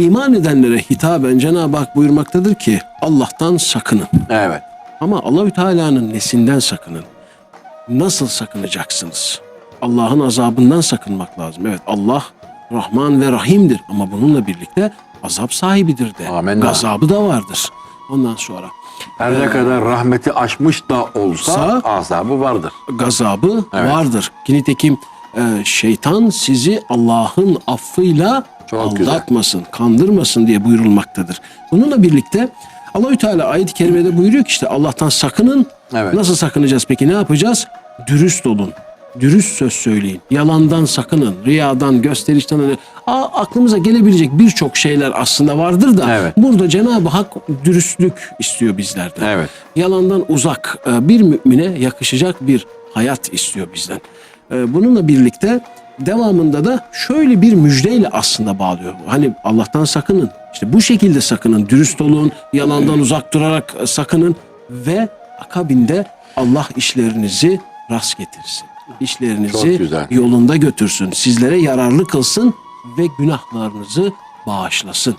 İman edenlere hitaben Cenab-ı Hak buyurmaktadır ki Allah'tan sakının. Evet. Ama Allahü Teala'nın nesinden sakının? Nasıl sakınacaksınız? Allah'ın azabından sakınmak lazım. Evet Allah Rahman ve Rahim'dir ama bununla birlikte azap sahibidir de. Amenna. Gazabı da vardır. Ondan sonra Her ne kadar rahmeti aşmış da olsa Sa- azabı vardır. gazabı Evet. vardır. Nitekim e, şeytan sizi Allah'ın affıyla Çok güzel. aldatmasın, kandırmasın diye buyurulmaktadır. Bununla birlikte Allahü Teala ayet-i kerimede buyuruyor ki işte Allah'tan sakının. Evet. Nasıl sakınacağız peki? Ne yapacağız? Dürüst olun. Dürüst söz söyleyin. Yalandan sakının. Riyadan, gösterişten. Aa, aklımıza gelebilecek birçok şeyler aslında vardır da Evet. burada Cenab-ı Hak dürüstlük istiyor bizlerden Evet. yalandan uzak e, bir mümine yakışacak bir hayat istiyor bizden. E, Bununla birlikte devamında da şöyle bir müjdeyle aslında bağlıyor. Hani Allah'tan sakının. İşte bu şekilde sakının. Dürüst olun, yalandan uzak durarak e, sakının ve akabinde Allah işlerinizi rast getirsin. İşlerinizi yolunda götürsün. Sizlere yararlı kılsın ve günahlarınızı bağışlasın.